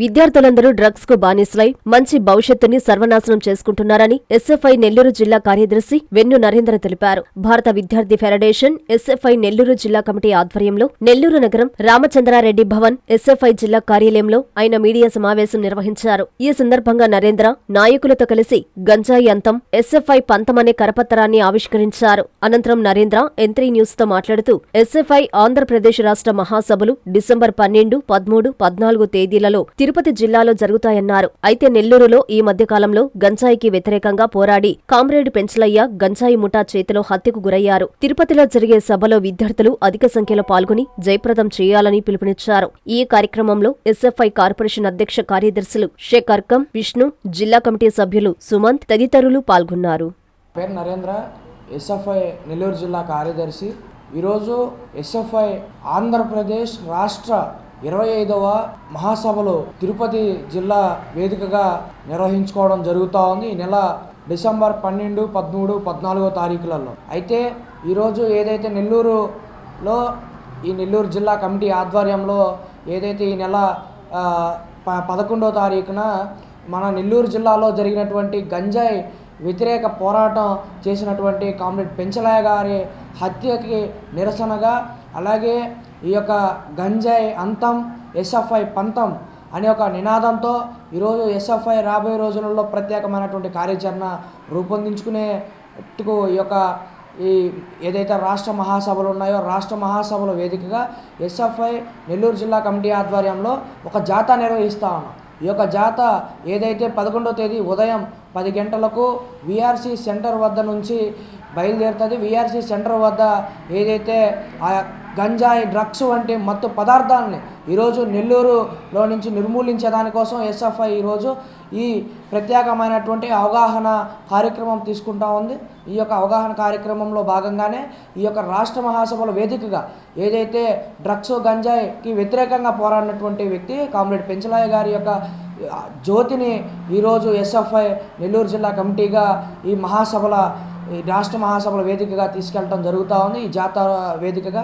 విద్యార్థులందరూ డ్రగ్స్కు బానిసలై మంచి భవిష్యత్తుని సర్వనాశనం చేసుకుంటున్నారని ఎస్ఎఫ్ఐ నెల్లూరు జిల్లా కార్యదర్శి వెన్ను నరేంద్ర తెలిపారు. భారత విద్యార్థి ఫెడరేషన్ ఎస్ఎఫ్ఐ నెల్లూరు జిల్లా కమిటీ ఆధ్వర్యంలో నెల్లూరు నగరం రామచంద్రారెడ్డి భవన్ ఎస్ఎఫ్ఐ జిల్లా కార్యాలయంలో ఆయన మీడియా సమావేశం నిర్వహించారు. ఈ సందర్భంగా నరేంద్ర నాయకులతో కలిసి గంజాయి అంతం ఎస్ఎఫ్ఐ పంతం అనే కరపత్రాన్ని ఆవిష్కరించారు. అనంతరం నరేంద్ర ఎంత్రీ న్యూస్తో మాట్లాడుతూ ఎస్ఎఫ్ఐ ఆంధ్రప్రదేశ్ రాష్ట్ర మహాసభలు డిసెంబర్ పన్నెండు పదమూడు పద్నాలుగు తేదీలలో తిరుపతి జిల్లాలో జరుగుతాయన్నారు. అయితే నెల్లూరులో ఈ మధ్యకాలంలో గంజాయికి వ్యతిరేకంగా పోరాడి కామ్రేడ్ పెంచలయ్య గంజాయి ముఠా చేతిలో హత్యకు గురయ్యారు. తిరుపతిలో జరిగే సభలో విద్యార్థులు అధిక సంఖ్యలో పాల్గొని జయప్రదం చేయాలని పిలుపునిచ్చారు. ఈ కార్యక్రమంలో ఎస్ఎఫ్ఐ కార్పొరేషన్ అధ్యక్ష కార్యదర్శులు షేక్ అర్కం విష్ణు జిల్లా కమిటీ సభ్యులు సుమంత్ తదితరులు పాల్గొన్నారు. పేరు నరేంద్ర ఎస్ఎఫ్ఐ నెల్లూరు జిల్లా కార్యదర్శి. ఈరోజు ఎస్ఎఫ్ఐ ఆంధ్రప్రదేశ్ రాష్ట్ర ఇరవై ఐదవ మహాసభలు తిరుపతి జిల్లా వేదికగా నిర్వహించుకోవడం జరుగుతూ ఉంది. ఈ నెల డిసెంబర్ పన్నెండు పదమూడు పద్నాలుగో తారీఖులలో. అయితే ఈరోజు ఏదైతే నెల్లూరులో ఈ నెల్లూరు జిల్లా కమిటీ ఆధ్వర్యంలో ఏదైతే ఈ నెల ప పదకొండో తారీఖున మన నెల్లూరు జిల్లాలో జరిగినటువంటి గంజాయి వ్యతిరేక పోరాటం చేసినటువంటి కామ్రేడ్ పెంచలయ్య గారి హత్యకి నిరసనగా అలాగే ఈ యొక్క గంజాయి అంతం ఎస్ఎఫ్ఐ పంతం అనే ఒక నినాదంతో ఈరోజు ఎస్ఎఫ్ఐ రాబోయే రోజులలో ప్రత్యేకమైనటువంటి కార్యాచరణ రూపొందించుకునేట్టుకు ఈ యొక్క ఈ ఏదైతే రాష్ట్ర మహాసభలు ఉన్నాయో రాష్ట్ర మహాసభల వేదికగా ఎస్ఎఫ్ఐ నెల్లూరు జిల్లా కమిటీ ఆధ్వర్యంలో ఒక జాతా నిర్వహిస్తా ఉన్నాం. ఈ యొక్క జాత ఏదైతే పదకొండో తేదీ ఉదయం పది గంటలకు విఆర్సీ సెంటర్ వద్ద నుంచి బయలుదేరుతుంది. విఆర్సీ సెంటర్ వద్ద ఏదైతే ఆ గంజాయి డ్రగ్స్ వంటి మత్తు పదార్థాలని ఈరోజు నెల్లూరులో నుంచి నిర్మూలించే దానికోసం ఎస్ఎఫ్ఐ ఈరోజు ఈ ప్రత్యేకమైనటువంటి అవగాహన కార్యక్రమం తీసుకుంటా ఉంది. ఈ యొక్క అవగాహన కార్యక్రమంలో భాగంగానే ఈ యొక్క రాష్ట్ర మహాసభల వేదికగా ఏదైతే డ్రగ్స్ గంజాయికి వ్యతిరేకంగా పోరాడినటువంటి వ్యక్తి కామ్రేడ్ పెంచలాయ గారి యొక్క జ్యోతిని ఈరోజు ఎస్ఎఫ్ఐ నెల్లూరు జిల్లా కమిటీగా ఈ మహాసభల ఈ రాష్ట్ర మహాసభల వేదికగా తీసుకెళ్ళటం జరుగుతూ ఉంది. ఈ జాతర వేదికగా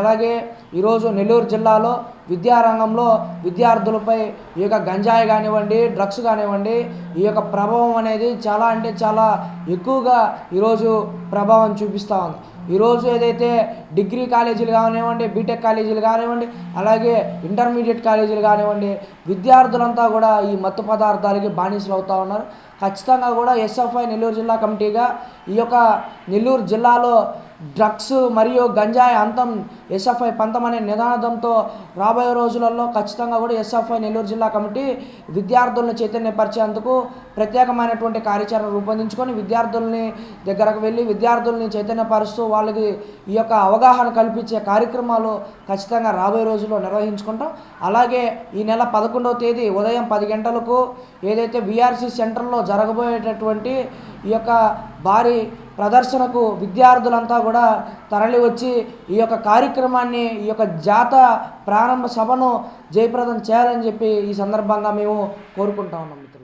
అలాగే ఈరోజు నెల్లూరు జిల్లాలో విద్యారంగంలో విద్యార్థులపై ఈ యొక్క గంజాయి కానివ్వండి డ్రగ్స్ కానివ్వండి ఈ యొక్క ప్రభావం అనేది చాలా అంటే చాలా ఎక్కువగా ఈరోజు ప్రభావం చూపిస్తూ ఉంది. ఈరోజు ఏదైతే డిగ్రీ కాలేజీలు కానివ్వండి బీటెక్ కాలేజీలు కానివ్వండి అలాగే ఇంటర్మీడియట్ కాలేజీలు కానివ్వండి విద్యార్థులంతా కూడా ఈ మత్తు పదార్థాలకి బానిసలు అవుతూ ఉన్నారు. ఖచ్చితంగా కూడా ఎస్ఎఫ్ఐ నెల్లూరు జిల్లా కమిటీగా ఈ యొక్క నెల్లూరు జిల్లాలో డ్రగ్స్ మరియు గంజాయి అంతం ఎస్ఎఫ్ఐ పంతం అనే నినాదంతో రాబోయే రోజులలో ఖచ్చితంగా కూడా ఎస్ఎఫ్ఐ నెల్లూరు జిల్లా కమిటీ విద్యార్థులను చైతన్యపరిచేందుకు ప్రత్యేకమైనటువంటి కార్యాచరణ రూపొందించుకొని విద్యార్థుల్ని దగ్గరకు వెళ్ళి విద్యార్థుల్ని చైతన్యపరుస్తూ వాళ్ళకి ఈ యొక్క అవగాహన కల్పించే కార్యక్రమాలు ఖచ్చితంగా రాబోయే రోజుల్లో నిర్వహించుకుంటాం. అలాగే ఈ నెల పదకొండవ తేదీ ఉదయం పది గంటలకు ఏదైతే విఆర్సి సెంటర్లో జరగబోయేటటువంటి ఈ యొక్క భారీ ప్రదర్శనకు విద్యార్థులంతా కూడా తరలి వచ్చి ఈ యొక్క కార్యక్రమం కార్యక్రమాన్ని ఈ యొక్క జాత ప్రారంభ సభను జయప్రదం చేయాలని చెప్పి ఈ సందర్భంగా మేము కోరుకుంటా ఉన్నాం మిత్రులు